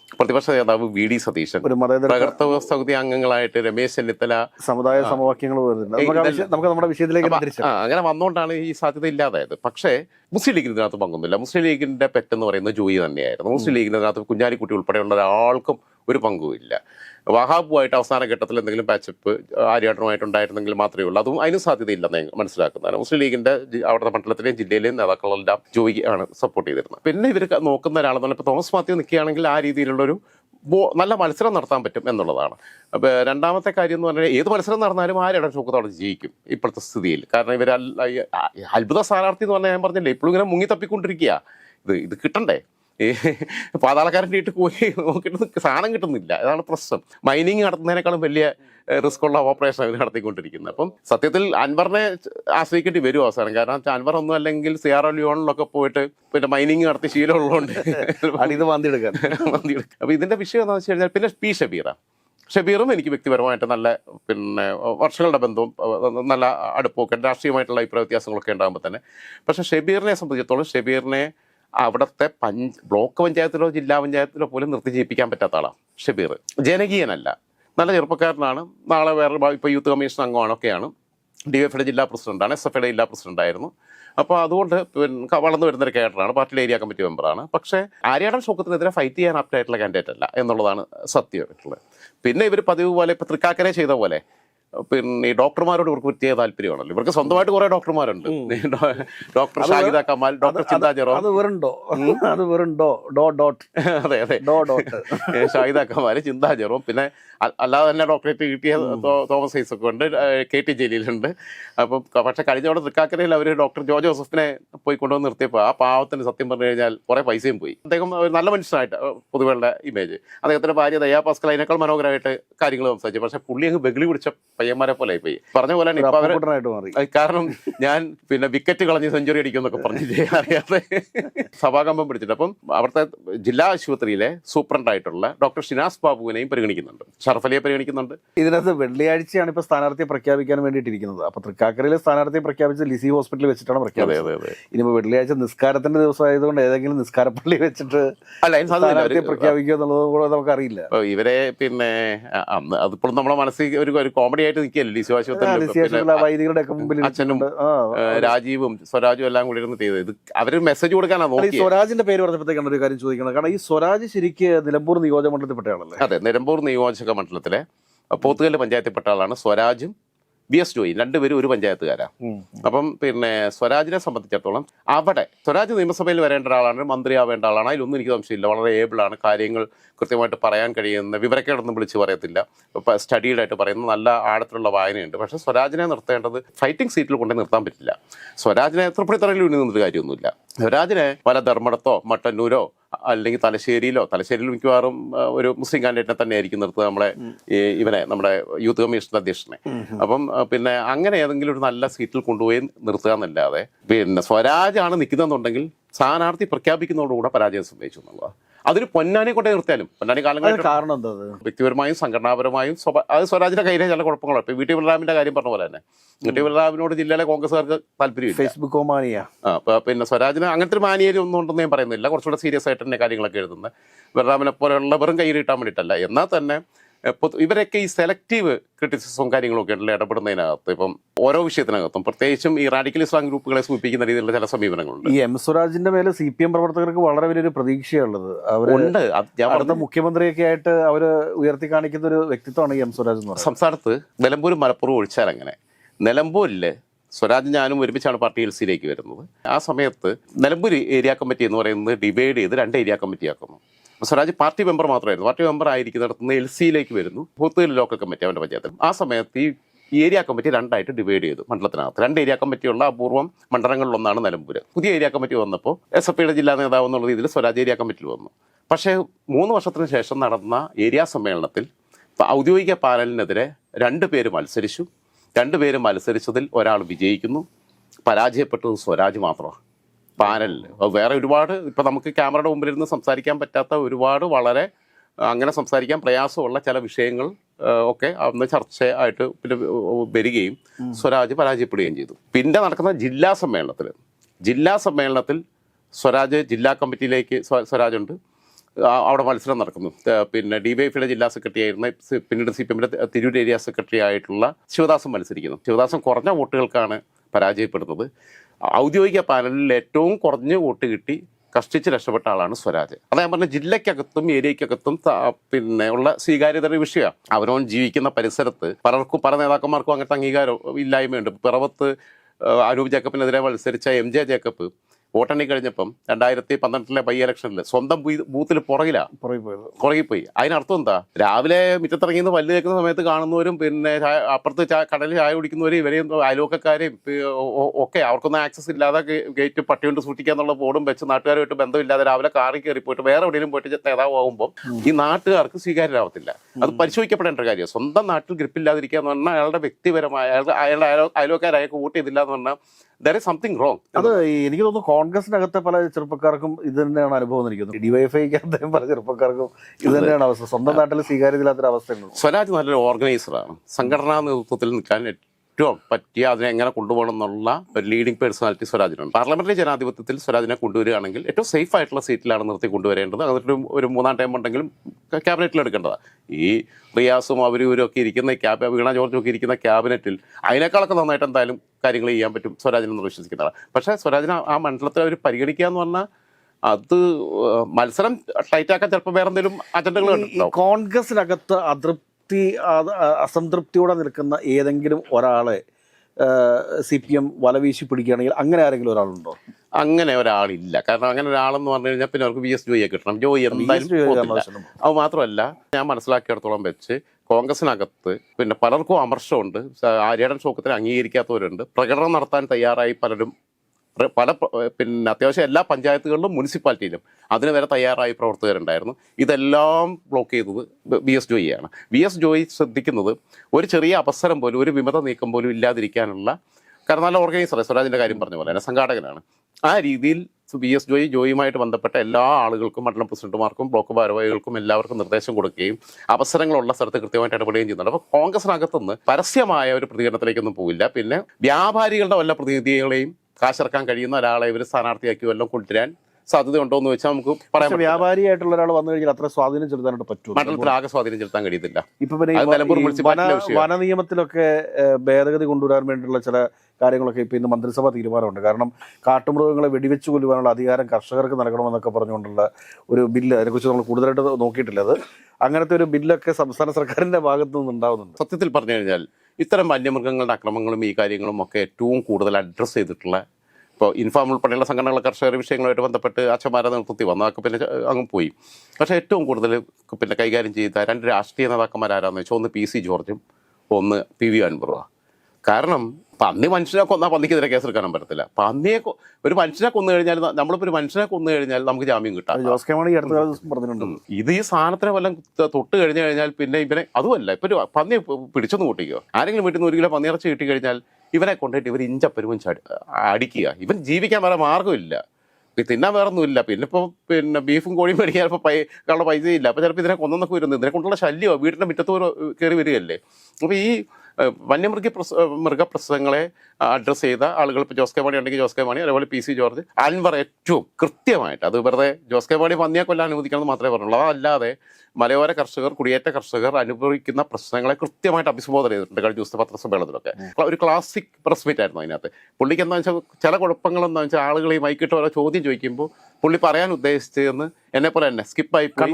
പ്രതിപക്ഷ നേതാവ് വി ഡി സതീശൻ പ്രകർത്തവ സമിതി അംഗങ്ങളായിട്ട് രമേശ് ചെന്നിത്തല സമുദായ സമവാക്യങ്ങൾ നമുക്ക് നമ്മുടെ വിഷയത്തിലേക്ക് അങ്ങനെ വന്നുകൊണ്ടാണ് ഈ സാധ്യത ഇല്ലാതായത് പക്ഷേ മുസ്ലിം ലീഗിന് ഇതിനകത്ത് പങ്കൊന്നുമില്ല മുസ്ലിം ലീഗിന്റെ പെറ്റെന്ന് പറയുന്നത് ജോയി തന്നെയായിരുന്നു. മുസ്ലിം ലീഗിന്റെ ഇതിനകത്ത് കുഞ്ഞാലിക്കുട്ടി ഉൾപ്പെടെയുള്ള ഒരാൾക്കും ഒരു പങ്കുമില്ല. വഹാബുമായിട്ട് അവസാന ഘട്ടത്തിൽ എന്തെങ്കിലും പാച്ചപ്പ് ആര്യാട്ടനുമായിട്ടുണ്ടായിരുന്നെങ്കിൽ മാത്രമേ ഉള്ളൂ. അതും അതിനും സാധ്യതയില്ലെന്ന് മനസ്സിലാക്കുന്നതാണ്. മുസ്ലിം ലീഗിന്റെ ജി- അവിടുത്തെ മണ്ഡലത്തിലെയും ജില്ലയിലെയും നേതാക്കളെല്ലാം ജോയി ആണ് സപ്പോർട്ട് ചെയ്തിരുന്നത്. പിന്നെ ഇവർ നോക്കുന്ന ഒരാളെന്ന് ഇപ്പോൾ തോമസ് മാത്യു നിൽക്കുകയാണെങ്കിൽ ആ രീതിയിലുള്ളൊരു നല്ല മത്സരം നടത്താൻ പറ്റും എന്നുള്ളതാണ്. അപ്പോൾ രണ്ടാമത്തെ കാര്യം എന്ന് പറഞ്ഞാൽ ഏത് മത്സരം നടന്നാലും ആരുടെ ചോക്കത്തോടെ ജയിക്കും ഇപ്പോഴത്തെ സ്ഥിതിയിൽ. കാരണം ഇവർ അത്ഭുത സ്ഥാനാർത്ഥി എന്ന് പറഞ്ഞാൽ ഞാൻ പറഞ്ഞില്ലേ ഇപ്പോഴും ഇങ്ങനെ മുങ്ങി തപ്പിക്കൊണ്ടിരിക്കുക ഇത് ഇത് കിട്ടണ്ടേ? ഈ പാതാളക്കാരന്റെ ഇട്ട് പോയി നോക്കിയിട്ട് സാധനം കിട്ടുന്നില്ല. അതാണ് പ്രശ്നം. മൈനിങ് നടത്തുന്നതിനേക്കാളും വലിയ റിസ്ക് ഉള്ള ഓപ്പറേഷൻ അവർ നടത്തിക്കൊണ്ടിരിക്കുന്നത്. അപ്പം സത്യത്തിൽ അൻവറിനെ ആശ്രയിക്കേണ്ടി വരും അവസാനം. കാരണം അൻവർ ഒന്നും അല്ലെങ്കിൽ സിയാറോ ലിയോണിലൊക്കെ പോയിട്ട് പിന്നെ മൈനിങ് നടത്തി ശീലമുള്ളതുകൊണ്ട് എടുക്കാൻ [LAUGHS] മാന്തിയെടുക്കാൻ മന്തിയുടെ [LAUGHS] അപ്പം ഇതിന്റെ വിഷയം എന്താണെന്ന് വെച്ച് കഴിഞ്ഞാൽ പിന്നെ പി ഷബീറ. ഷബീറും എനിക്ക് വ്യക്തിപരമായിട്ട് നല്ല പിന്നെ വർഷങ്ങളുടെ ബന്ധവും നല്ല അടുപ്പമൊക്കെ രാഷ്ട്രീയമായിട്ടുള്ള അഭിപ്രായ വ്യത്യാസങ്ങളൊക്കെ ഉണ്ടാകുമ്പോൾ തന്നെ. പക്ഷേ ഷബീറിനെ സംബന്ധിച്ചിടത്തോളം ഷബീറിനെ അവിടുത്തെ പഞ്ച് ബ്ലോക്ക് പഞ്ചായത്തിലോ ജില്ലാ പഞ്ചായത്തിലോ പോലും നിർത്തി ജയിപ്പിക്കാൻ പറ്റാത്ത ആളാണ് ഷബീർ. ജനകീയനല്ല. നല്ല ചെറുപ്പക്കാരനാണ്. നാളെ വേറെ ഇപ്പോൾ യൂത്ത് കമ്മീഷൻ അംഗമാണ് ഒക്കെയാണ് ഡി എഫ് ജില്ലാ പ്രസിഡന്റാണ് എസ് എഫ് ജില്ലാ പ്രസിഡന്റായിരുന്നു. അപ്പോൾ അതുകൊണ്ട് വളർന്നു വരുന്നൊരു കേഡറാണ് പാർട്ടിയിലെ ഏരിയ കമ്മിറ്റി മെമ്പറാണ്. പക്ഷേ ആര്യാടൻ ഷോക്കത്തിനെതിരെ ഫൈറ്റ് ചെയ്യാൻ ആപ്റ്റായിട്ടുള്ള കാൻഡിഡേറ്റ് അല്ല എന്നുള്ളതാണ് സത്യമായിട്ടുള്ളത് പിന്നെ ഇവർ പതിവ് പോലെ ഇപ്പോൾ തൃക്കാക്കരെ ചെയ്ത പോലെ പിന്നെ ഈ ഡോക്ടർമാരോട് ഇവർക്ക് പ്രത്യേക താല്പര്യമാണല്ലോ. ഇവർക്ക് സ്വന്തമായിട്ട് കുറെ ഡോക്ടർമാരുണ്ട്. [LAUGHS] Doctor Shahida Kamal doctor Chintha Jerome. അത് വെറുണ്ടോ അത് വെറുണ്ടോ [LAUGHS] ഡോ ഡോട്ട്. [LAUGHS] അതെ അതെ. ഡോ ഡോട്ട്. ഷാഹിദ കമാൽ ചിന്താ ജെറോം. പിന്നെ അല്ലാതെ തന്നെ ഡോക്ടറേറ്റ് കിട്ടിയ തോമസ് ഐസൊക്കെ ഉണ്ട് കെ ടി ജലീലുണ്ട്. അപ്പം പക്ഷെ കഴിഞ്ഞ തവണ തൃക്കാക്കരയിൽ അവർ ഡോക്ടർ ജോ ജോസഫിനെ പോയി കൊണ്ടുവന്ന് നിർത്തിയപ്പോൾ ആ പാവത്തിന് സത്യം പറഞ്ഞു കഴിഞ്ഞാൽ കുറെ പൈസയും പോയി. അദ്ദേഹം ഒരു നല്ല മനുഷ്യനായിട്ട് പൊതുവേളുടെ പൊതുവെയുള്ള ഇമേജ് അദ്ദേഹത്തിന്റെ ഭാര്യ ദയാ പാസ്കൽ അതിനേക്കാൾ മനോഹരമായിട്ട് കാര്യങ്ങൾ സംസാരിച്ചു. പക്ഷെ പുള്ളി അങ്ങ് ബഗിളി പിടിച്ച പയ്യന്മാരെ പോലെ ആയിപ്പോയി. പോയി പറഞ്ഞ പോലെ ഇപ്പൊ അവർ കാരണം ഞാൻ പിന്നെ വിക്കറ്റ് കളഞ്ഞ് സെഞ്ചുറി അടിക്കുമെന്നൊക്കെ പറഞ്ഞു അറിയാതെ സഭാകമ്പം പിടിച്ചിട്ട്. അപ്പം അവിടുത്തെ ജില്ലാ ആശുപത്രിയിലെ സൂപ്രണ്ടായിട്ടുള്ള ഡോക്ടർ ഷിനാസ് ബാബുവിനെയും പരിഗണിക്കുന്നുണ്ട്. ഷർഫലിയെ പരിഗണിക്കുന്നുണ്ട്. ഇതിനകത്ത് വെള്ളിയാഴ്ചയാണ് ഇപ്പൊ സ്ഥാനാർത്ഥിയെ പ്രഖ്യാപിക്കാൻ വേണ്ടിയിട്ടിരിക്കുന്നത്. അപ്പൊ തൃക്കാക്കരയിലെ സ്ഥാനാർത്ഥിയെ പ്രഖ്യാപിച്ചത് ലിസി ഹോസ്പിറ്റലിൽ വെച്ചിട്ടാണ് പ്രഖ്യാപിച്ചത്. അതെ അതെ ഇനിയിപ്പോ വെള്ളിയാഴ്ച നിസ്കാരത്തിന്റെ ദിവസം ആയതുകൊണ്ട് ഏതെങ്കിലും നിസ്കാരപ്പള്ളി വെച്ചിട്ട് സ്ഥാനാർത്ഥിയെ പ്രഖ്യാപിക്കുക എന്നുള്ളത് കൂടെ നമുക്കറിയില്ല. ഇവരെ പിന്നെ അന്ന് അതിപ്പോഴും നമ്മളെ മനസ്സിൽ ഒരു കോമഡി ആയിട്ട് നിൽക്കുകയല്ലേ വൈദികരുടെ ഒക്കെ മുമ്പിൽ അച്ഛനും രാജീവും സ്വരാജും എല്ലാം കൂടി ഇരുന്ന് ചെയ്തത്. ഇത് അവർ മെസ്സേജ് കൊടുക്കാനാ നോക്കി സ്വരാജിന്റെ പേര് പറഞ്ഞപ്പോഴത്തേക്കാണ് ഒരു കാര്യം ചോദിക്കുന്നത്. കാരണം ഈ സ്വരാജ് ശരിക്ക് നിലമ്പൂർ നിയോജക മണ്ഡലത്തിൽപ്പെട്ട ആളല്ലേ അതെ നിലമ്പൂർ നിയോജക മണ്ഡലത്തിലെ പോത്തുകല്ല് പഞ്ചായത്തിൽപ്പെട്ട ആളാണ്. സ്വരാജും വി എസ് ജോയി രണ്ടുപേരും ഒരു പഞ്ചായത്തുകാരാ. അപ്പം പിന്നെ സ്വരാജിനെ സംബന്ധിച്ചിടത്തോളം അവിടെ സ്വരാജ് നിയമസഭയിൽ വരേണ്ട ഒരാളാണ് മന്ത്രിയാവേണ്ട ആളാണ്. അതിലൊന്നും എനിക്ക് സംശയമില്ല. വളരെ ഏബിളാണ് കാര്യങ്ങൾ കൃത്യമായിട്ട് പറയാൻ കഴിയുന്ന വിവരക്കേടൊന്നും വിളിച്ച് പറയത്തില്ല. സ്റ്റഡീഡ് ആയിട്ട് പറയുന്ന നല്ല ആഴത്തിലുള്ള വായനയുണ്ട്. പക്ഷേ സ്വരാജിനെ നിർത്തേണ്ടത് ഫൈറ്റിംഗ് സീറ്റിൽ കൊണ്ടേ നിർത്താൻ പറ്റില്ല. സ്വരാജിനെ തൃപ്പൂണിത്തറയിൽ ഉന്നി നിന്നിട്ട് കാര്യമൊന്നുമില്ല. സ്വരാജിനെ പല ധർമ്മടത്തോ മട്ടന്നൂരോ അല്ലെങ്കിൽ തലശ്ശേരിയിലോ തലശ്ശേരിയിൽ മിക്കവാറും ഒരു മുസ്ലിം കാൻഡിഡേറ്റിനെ തന്നെ ആയിരിക്കും നിർത്തുക നമ്മളെ ഇവനെ നമ്മുടെ യൂത്ത് കമ്മീഷൻ അധ്യക്ഷനെ. അപ്പം പിന്നെ അങ്ങനെ ഏതെങ്കിലും ഒരു നല്ല സീറ്റിൽ കൊണ്ടുപോയി നിർത്തുക എന്നല്ലാതെ പിന്നെ സ്വരാജാണ് നിൽക്കുന്നതെന്നുണ്ടെങ്കിൽ സ്ഥാനാർത്ഥി പ്രഖ്യാപിക്കുന്നതോടുകൂടെ പരാജയം സംഭവിച്ചു എന്നുള്ളത് അതൊരു പൊന്നാനെ കൊണ്ടേ നിർത്തിയാലും. പൊന്നാനി കാലങ്ങളിൽ കാരണം എന്താ വ്യക്തിപരമായും സംഘടനാപരമായും അത് സ്വരാജിന്റെ കയ്യിലെ ചില കുഴപ്പങ്ങളാണ് ഇപ്പൊ വി ടി ബലറാമിന്റെ കാര്യം പറഞ്ഞ പോലെ തന്നെ. വി ടി ബലറാമിനോട് ജില്ലയിലെ കോൺഗ്രസ്സുകാർക്ക് താല്പര്യം ഫേസ്ബുക്ക് പിന്നെ സ്വരാജിന് അങ്ങനത്തെ ഒരു മാനിയേരി ഒന്നും ഉണ്ടെന്ന് ഞാൻ പറയുന്നില്ല. കുറച്ചുകൂടെ സീരിയസ് ആയിട്ട് തന്നെ കാര്യങ്ങളൊക്കെ എഴുതുന്നത്. ബലറാമിനെ പോലെയുള്ള വെറും കൈ കിട്ടാൻ വേണ്ടിയിട്ടല്ല. എന്നാൽ തന്നെ ഇവരൊക്കെ ഈ സെലക്റ്റീവ് ക്രിറ്റിസിസവും കാര്യങ്ങളൊക്കെ ഉണ്ടല്ലോ ഇടപെടുന്നതിനകത്ത്? ഇപ്പം ഓരോ വിഷയത്തിനകത്തും പ്രത്യേകിച്ചും ഈ റാഡിക്കൽ ഇസ്ലാം ഗ്രൂപ്പുകളെ സൂചിപ്പിക്കുന്ന രീതിയിലുള്ള ചില സമീപനങ്ങളുണ്ട്. ഈ എം സ്വരാജിന്റെ മേലെ സി പി എം പ്രവർത്തകർക്ക് വളരെ വലിയൊരു പ്രതീക്ഷയുള്ളത്. അവരുണ്ട് അവിടുത്തെ അടുത്ത മുഖ്യമന്ത്രിയൊക്കെ ആയിട്ട് അവർ ഉയർത്തി കാണിക്കുന്ന ഒരു വ്യക്തിത്വമാണ് ഈ എം സ്വരാജ് എന്ന് പറയുന്നത്. സംസ്ഥാനത്ത് നിലമ്പൂരും മലപ്പുറം ഒഴിച്ചാൽ അങ്ങനെ നിലമ്പൂരിൽ സ്വരാജ് ഞാനും ഒരുമിച്ചാണ് പാർട്ടി എൽ സിയിലേക്ക് വരുന്നത്. ആ സമയത്ത് നിലമ്പൂർ ഏരിയ കമ്മിറ്റി എന്ന് പറയുന്നത് ഡിവൈഡ് ചെയ്ത് രണ്ട് ഏരിയ കമ്മിറ്റി ആക്കുന്നു സ്വരാജ് പാർട്ടി മെമ്പർ മാത്രമായിരുന്നു. പാർട്ടി മെമ്പർ ആയിരിക്കുന്നിടത്ത് നിന്ന് എൽ സിയിലേക്ക് വരുന്നു. ബൂത്ത് ലോക്കൽ കമ്മിറ്റി അവന്റെ പഞ്ചായത്തിൽ. ആ സമയത്ത് ഈ ഏരിയ കമ്മിറ്റി രണ്ടായിട്ട് ഡിവൈഡ് ചെയ്തു മണ്ഡലത്തിനകത്ത്. രണ്ട് ഏരിയ കമ്മിറ്റിയുള്ള അപൂർവം മണ്ഡലങ്ങളിലൊന്നാണ് നിലമ്പൂർ പുതിയ ഏരിയ കമ്മിറ്റി വന്നപ്പോൾ എസ് എഫ് ഐയുടെ ജില്ലാ നേതാവ് എന്നുള്ള രീതിയിൽ സ്വരാജ് ഏരിയ കമ്മിറ്റിയിൽ വന്നു. പക്ഷേ മൂന്ന് വർഷത്തിന് ശേഷം നടന്ന ഏരിയ സമ്മേളനത്തിൽ ഔദ്യോഗിക പാനലിനെതിരെ രണ്ട് പേര് മത്സരിച്ചു. രണ്ടുപേരും മത്സരിച്ചതിൽ ഒരാൾ വിജയിക്കുന്നു. പരാജയപ്പെട്ടത് സ്വരാജ് മാത്രമാണ്. പാനലിൽ. വേറെ ഒരുപാട് ഇപ്പം നമുക്ക് ക്യാമറയുടെ മുമ്പിലിരുന്ന് സംസാരിക്കാൻ പറ്റാത്ത ഒരുപാട് വളരെ അങ്ങനെ സംസാരിക്കാൻ പ്രയാസമുള്ള ചില വിഷയങ്ങൾ ഒക്കെ അന്ന് ചർച്ചയായിട്ട് പിന്നെ വരികയും സ്വരാജ് പരാജയപ്പെടുകയും ചെയ്തു. പിന്നെ നടക്കുന്ന ജില്ലാ സമ്മേളനത്തിൽ ജില്ലാ സമ്മേളനത്തിൽ സ്വരാജ് ജില്ലാ കമ്മിറ്റിയിലേക്ക് സ്വരാജുണ്ട്. സ്വരാജ് ഉണ്ട് ആ, അവിടെ മത്സരം നടക്കുന്നു. പിന്നെ ഡി വൈ ജില്ലാ സെക്രട്ടറി ആയിരുന്ന പിന്നീട് സി പി എമ്മിന്റെ തിരൂർ ഏരിയ സെക്രട്ടറി ആയിട്ടുള്ള ശിവദാസൻ മത്സരിക്കുന്നു. ശിവദാസൻ കുറഞ്ഞ വോട്ടുകൾക്കാണ് പരാജയപ്പെടുന്നത്. ഔദ്യോഗിക പാനലിൽ ഏറ്റവും കുറഞ്ഞ വോട്ട് കിട്ടി കഷ്ടിച്ച് രക്ഷപ്പെട്ട ആളാണ് സ്വരാജ്. അതാ ഞാൻ പറഞ്ഞ ജില്ലയ്ക്കകത്തും ഏരിയക്കകത്തും പിന്നെ ഉള്ള സ്വീകാര്യതയുടെ വിഷയമാണ്. അവനവൻ ജീവിക്കുന്ന പരിസരത്ത് പലർക്കും പല നേതാക്കന്മാർക്കും അങ്ങനത്തെ അംഗീകാരം ഇല്ലായ്മയുണ്ട്. പിറവത്ത് അനൂപ് ജേക്കബിനെതിരെ മത്സരിച്ച എം ജെ ജേക്കബ് വോട്ടെണ്ണി കഴിഞ്ഞപ്പം രണ്ടായിരത്തി പന്ത്രണ്ടിലെ ബൈ ഇലക്ഷനിൽ സ്വന്തം ബൂത്തിൽ പുറകിലാണ് പുറകെ പോയി പുറകിപ്പോയി. അതിനർത്ഥം എന്താ? രാവിലെ മുറ്റത്തിറങ്ങിന്ന് പല്ല് കേൾക്കുന്ന സമയത്ത് കാണുന്നവരും പിന്നെ അപ്പുറത്ത് ചാ- കടലിൽ ചായ കുടിക്കുന്നവരും ഇവരെയും ഒ- ഒക്കെ അവർക്കൊന്നും ആക്സസ് ഇല്ലാതെ ഗേറ്റ് പട്ടി കൊണ്ട് സൂക്ഷിക്കാന്നുള്ള ബോർഡും വെച്ച് നാട്ടുകാരുമായിട്ട് ബന്ധമില്ലാതെ രാവിലെ കാറിൽ കയറി പോയിട്ട് വേറെ എവിടെയെങ്കിലും പോയിട്ട് നേതാവാകുമ്പോൾ ഈ നാട്ടുകാർക്ക് സ്വീകാര്യമാവത്തില്ല അത് പരിശോധിക്കപ്പെടേണ്ട ഒരു കാര്യം സ്വന്തം നാട്ടിൽ ഗ്രിപ്പില്ലാതിരിക്കുക എന്ന് പറഞ്ഞാൽ അയാളുടെ വ്യക്തിപരമായ അയാളുടെ അയാളുടെ അയൽവക്കാർ അയാൾക്ക് വോട്ട് ചെയ്തില്ല എന്ന് പറഞ്ഞാൽ ദർ ഇസ് സംതിങ് റോങ് അത് എനിക്ക് തോന്നുന്നു കോൺഗ്രസിനകത്തെ പല ചെറുപ്പക്കാർക്കും ഇത് തന്നെയാണ് അനുഭവം എന്ന് എനിക്ക് തോന്നുന്നു. ഡിവൈഎഫ്ഐക്കകത്തെ പല ചെറുപ്പക്കാർക്കും ഇത് തന്നെയാണ് അവസ്ഥ. സ്വന്തം നാട്ടിൽ സ്വീകാര്യതയില്ലാത്തൊരു അവസ്ഥയുണ്ട് സ്വരാജ് നല്ലൊരു ഓർഗനൈസറാണ് സംഘടനാ നേതൃത്വത്തിൽ നിൽക്കാൻ ഏറ്റവും പറ്റിയ അതിനെ എങ്ങനെ കൊണ്ടുപോകണം എന്നുള്ള ഒരു ലീഡിംഗ് പേഴ്സണാലിറ്റി സ്വരാജിനുണ്ട്. പാർലമെന്ററി ജനാധിപത്യത്തിൽ സ്വരാജിനെ കൊണ്ടുവരികയാണെങ്കിൽ ഏറ്റവും സേഫ് ആയിട്ടുള്ള സീറ്റിലാണ് നിർത്തി കൊണ്ടുവരേണ്ടത്. അതൊരു ഒരു മൂന്നാം ടൈം ഉണ്ടെങ്കിലും ക്യാബിനറ്റിൽ എടുക്കേണ്ടതാണ് ഈ റിയാസും അവരും ഇവരും ഒക്കെ ഇരിക്കുന്ന ക്യാബ് വീണ ജോർജും ഒക്കെ ഇരിക്കുന്ന ക്യാബിനറ്റിൽ അതിനേക്കാളൊക്കെ നന്നായിട്ട് എന്തായാലും കാര്യങ്ങൾ ചെയ്യാൻ പറ്റും സ്വരാജിനെന്ന് വിശ്വസിക്കുന്നതാണ് പക്ഷേ സ്വരാജിനെ ആ മണ്ഡലത്തെ അവർ പരിഗണിക്കുക എന്ന് പറഞ്ഞാൽ അത് മത്സരം ടൈറ്റാക്കാൻ ചിലപ്പോൾ വേറെ എന്തെങ്കിലും അജണ്ടകൾ കോൺഗ്രസിനകത്ത് അതൃപ്തി അത് അസംതൃപ്തിയോടെ നിൽക്കുന്ന ഏതെങ്കിലും ഒരാളെ സി പി എം വലവീശി പിടിക്കുകയാണെങ്കിൽ അങ്ങനെ ആരെങ്കിലും ഒരാളുണ്ടോ? അങ്ങനെ ഒരാളില്ല. കാരണം അങ്ങനെ ഒരാളെന്ന് പറഞ്ഞു കഴിഞ്ഞാൽ പിന്നെ അവർക്ക് വി എസ് ജോയിയെ കിട്ടണം. ജോയി എന്തായാലും. അത് മാത്രമല്ല ഞാൻ മനസ്സിലാക്കിയിടത്തോളം വെച്ച് കോൺഗ്രസിനകത്ത് പിന്നെ പലർക്കും അമർഷമുണ്ട്. ആര്യാടൻ ശോകത്തിന് അംഗീകരിക്കാത്തവരുണ്ട്. പ്രകടനം നടത്താൻ തയ്യാറായി പലരും പല പിന്നെ അത്യാവശ്യം എല്ലാ പഞ്ചായത്തുകളിലും മുനിസിപ്പാലിറ്റിയിലും അതിന് വരെ തയ്യാറായി പ്രവർത്തകരുണ്ടായിരുന്നു. ഇതെല്ലാം ബ്ലോക്ക് ചെയ്തത് വി എസ് ജോയിയാണ് വി എസ് ജോയി ശ്രദ്ധിക്കുന്നത് ഒരു ചെറിയ അവസരം പോലും ഒരു വിമത നീക്കം പോലും ഇല്ലാതിരിക്കാനുള്ള കാരണം നല്ല ഓർഗനൈസർ സ്വരാജിന്റെ കാര്യം പറഞ്ഞ പോലെ തന്നെ സംഘാടകനാണ്. ആ രീതിയിൽ വി എസ് ജോയി ജോയിയുമായിട്ട് ബന്ധപ്പെട്ട എല്ലാ ആളുകൾക്കും മണ്ഡലം പ്രസിഡന്റുമാർക്കും ബ്ലോക്ക് ഭാരവാഹികൾക്കും എല്ലാവർക്കും നിർദ്ദേശം കൊടുക്കുകയും അവസരങ്ങളുള്ള സ്ഥലത്ത് കൃത്യമായിട്ട് ഇടപെടുകയും ചെയ്യുന്നുണ്ട്. അപ്പോൾ കോൺഗ്രസിനകത്തുനിന്ന് പരസ്യമായ ഒരു പ്രതികരണത്തിലേക്കൊന്നും പോവില്ല. പിന്നെ വ്യാപാരികളുടെ വല്ല പ്രതിനിധികളെയും കാശിറക്കാൻ കഴിയുന്ന ഒരാളെ ഇവർ സ്ഥാനാർത്ഥിയാക്കി വല്ലതും കൊണ്ടുവരാൻ സാധ്യതയുണ്ടോ എന്ന് വെച്ചാൽ നമുക്ക് പറയാം. വ്യാപാരിയായിട്ടുള്ള ഒരാൾ വന്നു കഴിഞ്ഞാൽ അത്ര സ്വാധീനം ചെലുത്താനായിട്ട് പറ്റും മണ്ഡലത്തിൽ ആകെ സ്വാധീനം ചെലുത്താൻ കഴിയത്തില്ല. ഇപ്പൊ പിന്നെ വന നിയമത്തിലൊക്കെ ഭേദഗതി കൊണ്ടുവരാൻ വേണ്ടിയുള്ള ചില കാര്യങ്ങളൊക്കെ ഇപ്പോൾ ഇന്ന് മന്ത്രിസഭ തീരുമാനമുണ്ട്. കാരണം കാട്ടുമൃഗങ്ങളെ വെടിവെച്ച് കൊല്ലുവാനുള്ള അധികാരം കർഷകർക്ക് നൽകണമെന്നൊക്കെ പറഞ്ഞുകൊണ്ടുള്ള ഒരു ബില്ല് അതിനെക്കുറിച്ച് നമ്മൾ കൂടുതലായിട്ട് നോക്കിയിട്ടില്ല. അത് അങ്ങനത്തെ ഒരു ബില്ലൊക്കെ സംസ്ഥാന സർക്കാരിന്റെ ഭാഗത്തു നിന്ന് ഉണ്ടാവുന്നുണ്ട്. സത്യത്തിൽ പറഞ്ഞു കഴിഞ്ഞാൽ ഇത്തരം വന്യമൃഗങ്ങളുടെ അക്രമങ്ങളും ഈ കാര്യങ്ങളും ഒക്കെ ഏറ്റവും കൂടുതൽ അഡ്രസ്സ് ചെയ്തിട്ടുള്ള ഇപ്പോൾ ഇൻഫാം ഉൾപ്പെടെയുള്ള സംഘടനകൾ കർഷകർ വിഷയങ്ങളുമായിട്ട് ബന്ധപ്പെട്ട് അച്ഛന്മാരെ നിർത്തി വന്നു. അതൊക്കെ പിന്നെ അങ്ങ് പോയി. പക്ഷേ ഏറ്റവും കൂടുതൽ പിന്നെ കൈകാര്യം ചെയ്ത രണ്ട് രാഷ്ട്രീയ നേതാക്കന്മാരാരാന്ന് വെച്ചാൽ ഒന്ന് പി സി ജോർജും ഒന്ന് പി വി അൻവറുമാണ് കാരണം പന്നി മനുഷ്യനെ കൊന്നാൽ പന്നിക്കെതിരെ കേസെടുക്കാനും പറ്റത്തില്ല. പന്നിയെ ഒരു മനുഷ്യനെ കൊന്നു കഴിഞ്ഞാൽ നമ്മളിപ്പോ നമ്മളിപ്പോൾ ഒരു മനുഷ്യനെ കൊന്നു കഴിഞ്ഞാൽ നമുക്ക് ജാമ്യം കിട്ടാം. ജോസ് കെ മാണി അടുത്ത പറഞ്ഞിട്ടുണ്ട്. ഇത് ഈ സാധനത്തിനെ വല്ലതും തൊട്ട് കഴിഞ്ഞു കഴിഞ്ഞാൽ പിന്നെ ഇവനെ അതുമല്ല ഇപ്പൊ പന്നി പിടിച്ചൊന്ന് കൂട്ടിക്കോ ആരെങ്കിലും വീട്ടിൽ നിന്ന് ഒരു കിലോ പന്നിയിറച്ചി കിട്ടി കഴിഞ്ഞാൽ ഇവനെ കൊണ്ടുപോയിട്ട് ഇവർ ഇഞ്ചപ്പരുവും അടിക്കുക. ഇവൻ ജീവിക്കാൻ വേറെ മാർഗമില്ല. ഇപ്പൊ തിന്നാൻ വേറെ ഒന്നുമില്ല പിന്നെ ഇപ്പോൾ പിന്നെ ബീഫും കോഴിയും മേടിക്കാൻ ഇപ്പോൾ പൈ കാരണം പൈസ ഇല്ല അപ്പോൾ ചിലപ്പോൾ ഇതിനെ കൊന്നൊക്കെ വരുന്നത് ഇതിനെ കൊണ്ടുള്ള ശല്യമോ? വീടിന്റെ മുറ്റത്ത് കയറി വരികയല്ലേ? അപ്പോൾ ഈ വന്യമൃഗ പ്രസ മൃഗപ്രസംഗങ്ങളെ അഡ്രസ്സ് ചെയ്ത ആളുകൾ ഇപ്പോൾ ജോസ് കെ മാണി ഉണ്ടെങ്കിൽ ജോസ് കെ മാണി അതേപോലെ പി സി ജോർജ് അൻവർ ഏറ്റവും കൃത്യമായിട്ട് അത് വെറുതെ ജോസ് കെ മാണി പന്നിയെ കൊല്ലാൻ അനുവദിക്കണം എന്ന് മാത്രമേ പറഞ്ഞുള്ളൂ. അതല്ലാതെ മലയോര കർഷകർ കുടിയേറ്റ കർഷകർ അനുഭവിക്കുന്ന പ്രശ്നങ്ങളെ കൃത്യമായിട്ട് അഭിസംബോധന ചെയ്തിട്ടുണ്ട് കഴിഞ്ഞ ദിവസത്തെ പത്രസമ്മേളനത്തിലൊക്കെ. ഒരു ക്ലാസിക് പ്രസ് മീറ്റ് ആയിരുന്നു അതിനകത്ത്. പുള്ളിക്ക് എന്താ വെച്ചാൽ ചില കുഴപ്പങ്ങളെന്താ വെച്ചാൽ ആളുകൾ ഈ മൈക്കിട്ട് ഓരോ ചോദ്യം ചോദിക്കുമ്പോൾ പുള്ളി പറയാൻ ഉദ്ദേശിച്ചതെന്ന് എന്നെ പോലെ തന്നെ സ്കിപ്പായി പോയി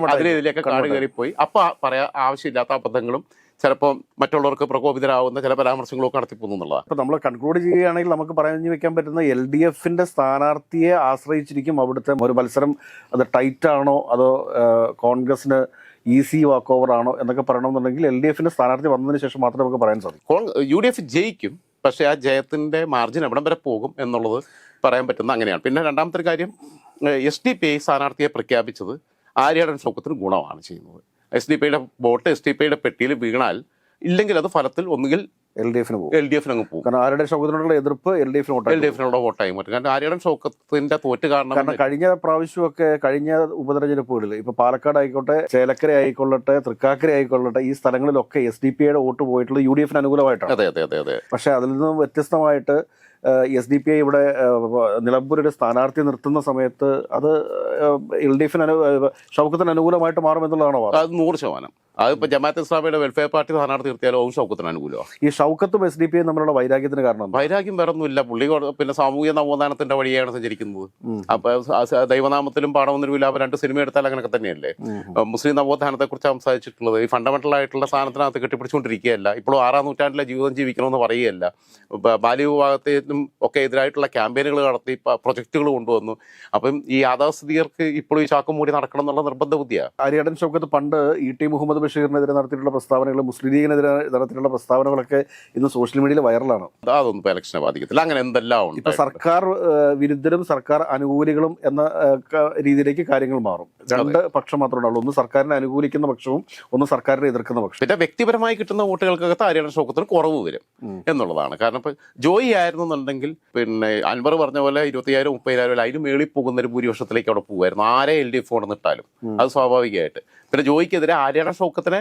കാട് കയറിപ്പോയി അപ്പോൾ പറയാൻ ആവശ്യമില്ലാത്ത അബദ്ധങ്ങളും ചിലപ്പോൾ മറ്റുള്ളവർക്ക് പ്രകോപിതരാകുന്ന ചില പരാമർശങ്ങളൊക്കെ നടത്തിപ്പോകുന്നു എന്നുള്ളതാണ്. അപ്പോൾ നമ്മൾ കൺക്ലൂഡ് ചെയ്യുകയാണെങ്കിൽ നമുക്ക് പറഞ്ഞു വെക്കാൻ പറ്റുന്ന എൽ ഡി എഫിന്റെ സ്ഥാനാർത്ഥിയെ ആശ്രയിച്ചിരിക്കും അവിടുത്തെ ഒരു മത്സരം. അത് ടൈറ്റ് ആണോ? അതോ കോൺഗ്രസിന് ഈസി വാക്ക് ഓവർ ആണോ എന്നൊക്കെ പറയണമെന്നുണ്ടെങ്കിൽ എൽ ഡി എഫിന്റെ സ്ഥാനാർത്ഥി വന്നതിന് ശേഷം മാത്രമേ നമുക്ക് പറയാൻ സാധിക്കും. യു ഡി എഫ് ജയിക്കും പക്ഷേ ആ ജയത്തിന്റെ മാർജിൻ എവിടം വരെ പോകും എന്നുള്ളത് പറയാൻ പറ്റുന്ന അങ്ങനെയാണ്. പിന്നെ രണ്ടാമത്തെ കാര്യം എസ് ഡി പി ഐ സ്ഥാനാർത്ഥിയെ പ്രഖ്യാപിച്ചത് ആര്യാടൻ സൗഖ്യത്തിന് ഗുണമാണ് ചെയ്യുന്നത്. എസ് ഡി പിയുടെ ബോട്ട് എസ് ഡി പിയുടെ പെട്ടിയിൽ വീണാൽ ഇല്ലെങ്കിൽ അത് ഫലത്തിൽ ഒന്നുകിൽ എൽ ഡി എഫിന് പോകും. എൽ ഡി എഫിന് അങ്ങ് പോകും. കാരണം ആരുടെ ഷൗക്കത്തിനോടുള്ള എതിർപ്പ് എൽ ഡി എഫിന് എൽ ഡി എഫിനോട് വോട്ടായി മാറ്റും. കാരണം ആര്യടൻ ഷൗക്കത്തിന്റെ തോറ്റ് കാരണം കാരണം കഴിഞ്ഞ പ്രാവശ്യമൊക്കെ കഴിഞ്ഞ ഉപതെരഞ്ഞെടുപ്പുകളിൽ ഇപ്പൊ പാലക്കാട് ആയിക്കോട്ടെ ചേലക്കര ആയിക്കൊള്ളട്ടെ തൃക്കാക്കര ആയിക്കൊള്ളട്ടെ ഈ സ്ഥലങ്ങളിലൊക്കെ എസ് ഡി പി ഐയുടെ വോട്ട് പോയിട്ടുള്ള യു ഡി എഫിന് അനുകൂലമായിട്ടാണ്. അതെ അതെ അതെ അതെ. പക്ഷെ അതിൽ നിന്നും വ്യത്യസ്തമായിട്ട് എസ് ഡി പി ഐ ഇവിടെ നിലമ്പൂരുടെ സ്ഥാനാർത്ഥി നിർത്തുന്ന സമയത്ത് അത് എൽ ഡി എഫിന് ഷൗക്കത്തിന് അനുകൂലമായിട്ട് മാറുമെന്നുള്ളതാണോ? അത് നൂറ് ശതമാനം. അതിപ്പോ ജമാഅത്ത് ഇസ്ലാമിയുടെ വെൽഫെയർ പാർട്ടി സ്ഥാനാർത്ഥി നിർത്തിയാലോ ഓം ഷൗക്കത്തിന് അനുകൂലമാണ്. ഈ ഷൗക്കത്തും എസ് ഡി പി എം തമ്മിലുള്ള വൈരാഗ്യത്തിന് കാരണം വൈരാഗ്യം വേറെ ഒന്നുമില്ല പുള്ളി പിന്നെ സാമൂഹിക നവോത്ഥാനത്തിന്റെ വഴിയാണ് സഞ്ചരിക്കുന്നത്. അപ്പൊ ദൈവനാമത്തിലും പാടമൊന്നുമില്ല വിലാപം രണ്ട് സിനിമ എടുത്താൽ അങ്ങനെയൊക്കെ തന്നെയല്ലേ? മുസ്ലിം നവോത്ഥാനത്തെ കുറിച്ച് സംസാരിച്ചിട്ടുള്ളത് ഈ ഫണ്ടമെന്റൽ ആയിട്ടുള്ള സാധനത്തിനകത്ത് കെട്ടിപ്പിടിച്ചുകൊണ്ടിരിക്കുകയല്ല. ഇപ്പോഴും ആറാം നൂറ്റാണ്ടിലെ ജീവിതം ജീവിക്കണമെന്ന് പറയുകയല്ല. ബാല്യവിഭാഗത്തിനും ഒക്കെ എതിരായിട്ടുള്ള ക്യാമ്പയിനുകൾ നടത്തി പ്രൊജക്ടുകൾ കൊണ്ടുവന്നു. അപ്പം ഈ യാഥാസ്ഥിതികർക്ക് ഇപ്പോഴും ഈ ചാക്കും മൂടി നടക്കണം എന്നുള്ള നിർബന്ധ ബുദ്ധിയാണ് ആര്യാടൻ ഷൗക്കത്ത് പണ്ട് ഇ ടി മുഹമ്മദ് ബഷീറിനെതിരെ നടത്തിയിട്ടുള്ള പ്രസ്താവനകൾ മുസ്ലിം ലീഗിനെതിരെ നടത്തിയിട്ടുള്ള പ്രസ്താവനകളൊക്കെ ഇന്ന് സോഷ്യൽ മീഡിയയിൽ വൈറലാണ്. അതൊന്നും ഇലക്ഷനെ ബാധിക്കത്തില്ല. അങ്ങനെ എന്തെല്ലാം ഉണ്ട് ഇപ്പൊ സർക്കാർ വിരുദ്ധരും സർക്കാർ അനുകൂലികളും എന്ന രീതിയിലേക്ക് കാര്യങ്ങൾ മാറും. രണ്ട് പക്ഷം മാത്രമേ ഉണ്ടാവുള്ളൂ ഒന്ന് സർക്കാരിനെ അനുകൂലിക്കുന്ന പക്ഷവും ഒന്ന് സർക്കാരിനെ എതിർക്കുന്ന പക്ഷം പിന്നെ വ്യക്തിപരമായി കിട്ടുന്ന വോട്ടുകൾക്കകത്ത് ഹരിയാണ ഷോക്കത്തിന് കുറവ് വരും എന്നുള്ളതാണ്. കാരണം ഇപ്പൊ ജോയി ആയിരുന്നു എന്നുണ്ടെങ്കിൽ പിന്നെ അൻവർ പറഞ്ഞ പോലെ ഇരുപത്തിയായിരം മുപ്പതിനായിരം അതിന് മേളിൽ പോകുന്ന ഒരു ഭൂരിപക്ഷത്തിലേക്ക് അവിടെ പോകുമായിരുന്നു ആരെ എൽ ഡി എഫ് കൊണ്ടുവന്നിട്ടാലും. നിട്ടാലും അത് സ്വാഭാവികമായിട്ട്. പിന്നെ ജോയിക്കെതിരെ ഹരിയാണ ഷോക്കത്തിനെ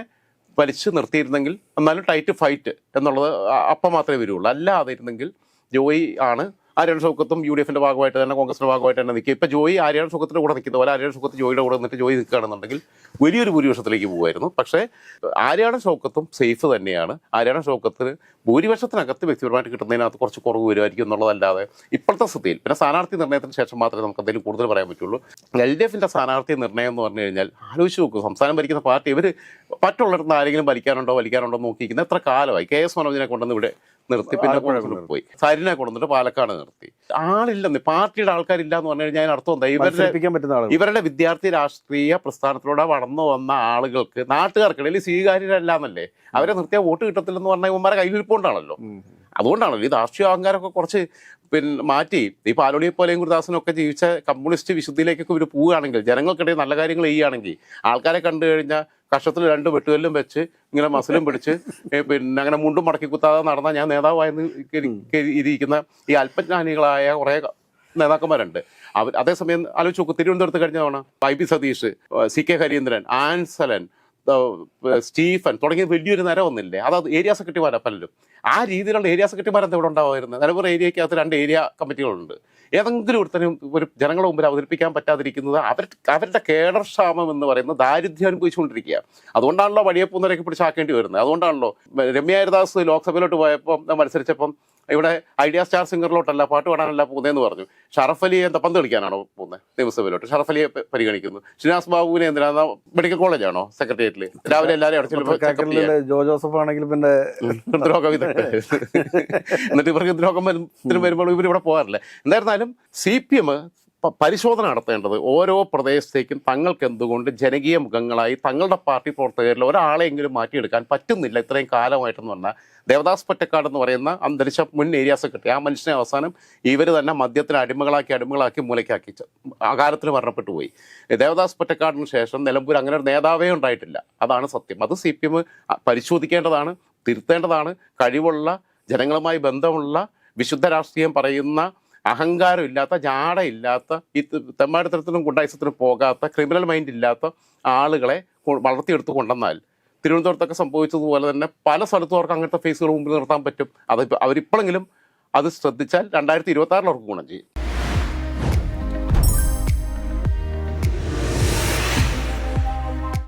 വലിച്ചു നിർത്തിയിരുന്നെങ്കിൽ എന്നാലും ടൈറ്റ് ഫൈറ്റ് എന്നുള്ളത് അപ്പം മാത്രമേ വരുള്ളൂ. അല്ലാതെ ഇരുന്നെങ്കിൽ ജോയി ആണ് ആര്യാടൻ ഷൗക്കത്തും യു ഡി എഫിന്റെ ഭാഗമായിട്ട് തന്നെ കോൺഗ്രസിന്റെ ഭാഗമായിട്ട് തന്നെ നിൽക്കുക. ഇപ്പൊ ജോയി ആര്യാടൻ സുഖത്തിന്റെ കൂടെ നിൽക്കുന്ന പോലെ ആര്യാടൻ സുഖത്ത് ജോയിയുടെ കൂടെ നിന്നിട്ട് ജോയി നിൽക്കുകയാണെന്നുണ്ടെങ്കിൽ വലിയൊരു ഭൂരിപക്ഷത്തിലേക്ക് പോകുമായിരുന്നു. പക്ഷേ ആര്യാടൻ ഷൗക്കത്തും സേഫ് തന്നെയാണ്. ആര്യാടൻ ഷൗക്കത്തിന് ഭൂരിപക്ഷത്തിനകത്ത് വ്യക്തിപരമായിട്ട് കിട്ടുന്നതിനകത്ത് കുറച്ച് കുറവ് വരുമായിരിക്കും എന്നുള്ളതല്ലാതെ ഇപ്പോഴത്തെ സ്ഥിതിയിൽ പിന്നെ സ്ഥാനാർത്ഥി നിർണയത്തിന് ശേഷം മാത്രമേ നമുക്ക് എന്തെങ്കിലും കൂടുതൽ പറയാൻ പറ്റുള്ളൂ. എൽ ഡി എഫിന്റെ സ്ഥാനാർത്ഥി നിർണയം എന്ന് പറഞ്ഞു കഴിഞ്ഞാൽ ആലോചിച്ച് നോക്കും. സംസ്ഥാനം ഭരിക്കുന്ന പാർട്ടി ഇവർ മറ്റുള്ളിടത്ത് ആരെങ്കിലും വലിക്കാനുണ്ടോ വലിക്കാനുണ്ടോ നോക്കിയിരിക്കുന്നത് എത്ര കാലമായി. കെ എസ് മനോജിനെ കൊണ്ടുവന്ന് ഇവിടെ നിർത്തി. പിന്നെ പോയി. സരിനെ കൊണ്ടുവന്നിട്ട് പാലക്കാട് നിർത്തി. ആളില്ലെന്ന്. പാർട്ടിയുടെ ആൾക്കാരില്ല എന്ന് പറഞ്ഞു കഴിഞ്ഞാൽ അർത്ഥം എന്താ? ഇവരുടെ ഇവരുടെ വിദ്യാർത്ഥി രാഷ്ട്രീയ പ്രസ്ഥാനത്തിലൂടെ വളർന്നു വന്ന ആളുകൾക്ക് നാട്ടുകാർക്കിടയിൽ സ്വീകാര്യരല്ല എന്നല്ലേ അവരെ നിർത്തിയ വോട്ട് കിട്ടത്തില്ലെന്ന് പറഞ്ഞാൽ ഇവന്മാരെ കയ്യിലിരിപ്പുണ്ടാണല്ലോ. അതുകൊണ്ടാണല്ലോ ഈ രാഷ്ട്രീയ അഹങ്കാരമൊക്കെ കുറച്ച് പിന്നെ മാറ്റി. ഈ പാലോളിയെ പോലെയും ഗുരുദാസനും ഒക്കെ ജീവിച്ച കമ്മ്യൂണിസ്റ്റ് വിശുദ്ധിയിലേക്കൊക്കെ ഇവർ പോവുകയാണെങ്കിൽ ജനങ്ങൾക്കിടയിൽ നല്ല കാര്യങ്ങൾ ചെയ്യുകയാണെങ്കിൽ ആൾക്കാരെ കണ്ടു കഴിഞ്ഞാൽ കഷത്തിൽ രണ്ട് വെട്ടുകല്ലും വെച്ച് ഇങ്ങനെ മസിലും പിടിച്ച് പിന്നെ അങ്ങനെ മുണ്ടും മടക്കി കുത്താതെ നടന്ന ഞാൻ നേതാവായെന്ന് ഇരിക്കുന്ന ഈ അല്പജ്ഞാനികളായ കുറേ നേതാക്കന്മാരുണ്ട്. അവർ അതേസമയം ആലോചിച്ച് നോക്കൂ തിരുവനന്തപുരത്ത് കഴിഞ്ഞ തവണ Y P Satheesh C K Harindran Ansalan Stephen തുടങ്ങിയ വലിയൊരു നിര വന്നില്ലേ അതായത് ഏരിയ സെക്രട്ടറിമാരാ പലരും. ആ രീതിയിലുള്ള ഏരിയ സെക്രട്ടറിമാരെന്താ ഇവിടെ ഉണ്ടാവുമായിരുന്നു നിലവിൽ ഏരിയക്കകത്ത് രണ്ട് ഏരിയ കമ്മിറ്റികളുണ്ട് ഏതെങ്കിലും ഒരുത്തനും ഒരു ജനങ്ങളുടെ മുമ്പിൽ അവതരിപ്പിക്കാൻ പറ്റാതിരിക്കുന്നത് അവർ അവരുടെ കേടർക്ഷാമം എന്ന് പറയുന്നത് ദാരിദ്ര്യം അനുഭവിച്ചുകൊണ്ടിരിക്കുക അതുകൊണ്ടാണല്ലോ വഴിയപ്പൂന്നരൊക്കെ പിടിച്ചാക്കേണ്ടി വരുന്നത്. അതുകൊണ്ടാണല്ലോ രമ്യ ഹരിദാസ് ലോക്സഭയിലോട്ട് പോയപ്പോൾ മത്സരിച്ചപ്പം ഇവിടെ ഐഡിയ സ്റ്റാർ സിംഗറിലോട്ടല്ല പാട്ട് പാടാനല്ല പോകുന്നതെന്ന് പറഞ്ഞു. ഷറഫ് അലിയെ എന്താ പന്ത് കളിക്കാനാണോ പോകുന്നത് നിയമസഭയിലോട്ട്. ഷറഫ് അലിയെ പരിഗണിക്കുന്നു. ശ്രീനാസ് ബാബുവിനെ എന്തിനാ? മെഡിക്കൽ കോളേജാണോ സെക്രട്ടേറിയറ്റിൽ രാവിലെ എല്ലാവരും ജോ ജോസഫ് ആണെങ്കിലും പിന്നെ വിദഗ്ധ. [LAUGHS] എന്നിട്ട് ഇവർക്ക് വരുമ്പോൾ വരുമ്പോൾ ഇവർ ഇവിടെ പോകാറില്ല. എന്തായിരുന്നാലും സി പി എം പരിശോധന നടത്തേണ്ടത് ഓരോ പ്രദേശത്തേക്കും തങ്ങൾക്ക് എന്തുകൊണ്ട് ജനകീയ മുഖങ്ങളായി തങ്ങളുടെ പാർട്ടി പ്രവർത്തകരിൽ ഒരാളെങ്കിലും മാറ്റിയെടുക്കാൻ പറ്റുന്നില്ല ഇത്രയും കാലമായിട്ടെന്ന് പറഞ്ഞാൽ. ദേവദാസ് പൊറ്റക്കാട് എന്ന് പറയുന്ന അന്തരിച്ച മുൻ ഏരിയ സെക്രട്ടറി ആ മനുഷ്യനെ അവസാനം ഇവർ തന്നെ മദ്യത്തിന് അടിമകളാക്കി അടിമകളാക്കി മൂലയ്ക്കാക്കി അകാലത്തിൽ മരണപ്പെട്ടു പോയി. ദേവദാസ് പൊറ്റക്കാടിന് ശേഷം നിലമ്പൂർ അങ്ങനെ ഒരു നേതാവേ ഉണ്ടായിട്ടില്ല. അതാണ് സത്യം. അത് സി പി എം പരിശോധിക്കേണ്ടതാണ് തിരുത്തേണ്ടതാണ്. കഴിവുള്ള ജനങ്ങളുമായി ബന്ധമുള്ള വിശുദ്ധ രാഷ്ട്രീയം പറയുന്ന അഹങ്കാരം ഇല്ലാത്ത ജാടയില്ലാത്ത ഈ തെമ്മാടിത്തരത്തിനും ഗുണ്ടായിസത്തിനും പോകാത്ത ക്രിമിനൽ മൈൻഡ് ഇല്ലാത്ത ആളുകളെ വളർത്തിയെടുത്ത് കൊണ്ടുവന്നാൽ തിരുവനന്തപുരത്തൊക്കെ സംഭവിച്ചതുപോലെ തന്നെ പല സ്ഥലത്തും അവർക്ക് അങ്ങനത്തെ ഫേസുകൾ മുമ്പിൽ നിർത്താൻ പറ്റും. അത് അവരിപ്പോഴെങ്കിലും അത് ശ്രദ്ധിച്ചാൽ രണ്ടായിരത്തി ഇരുപത്തി ആറിൽ അവർക്ക് ഗുണം ചെയ്യും.